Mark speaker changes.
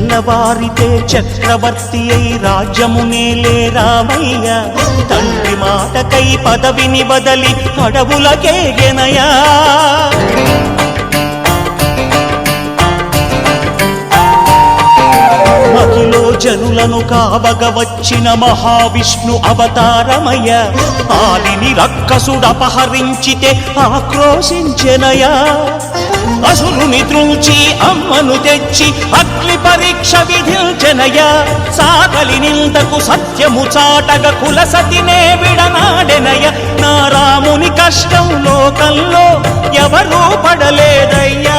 Speaker 1: తెల్లవారితే చక్రవర్తి అయి రాజ్యమునేలే రామయ్య. తండ్రి మాటకై పదవిని బదలి అడవులకేగెనయా మహిలో జనులను కావగ వచ్చిన మహావిష్ణు అవతారమయ్య. ఆలిని రక్కసుడపహరించితే ఆక్రోశించెనయా అసురుని త్రుంచి అమ్మను తెచ్చి అగ్ని పరీక్ష విధించెనయా సాగలి నిందకు సత్యము చాటగ కుల సతినే విడనాడెనయ నా రాముని కష్టం లోకంలో ఎవరూ పడలేదయ్యా.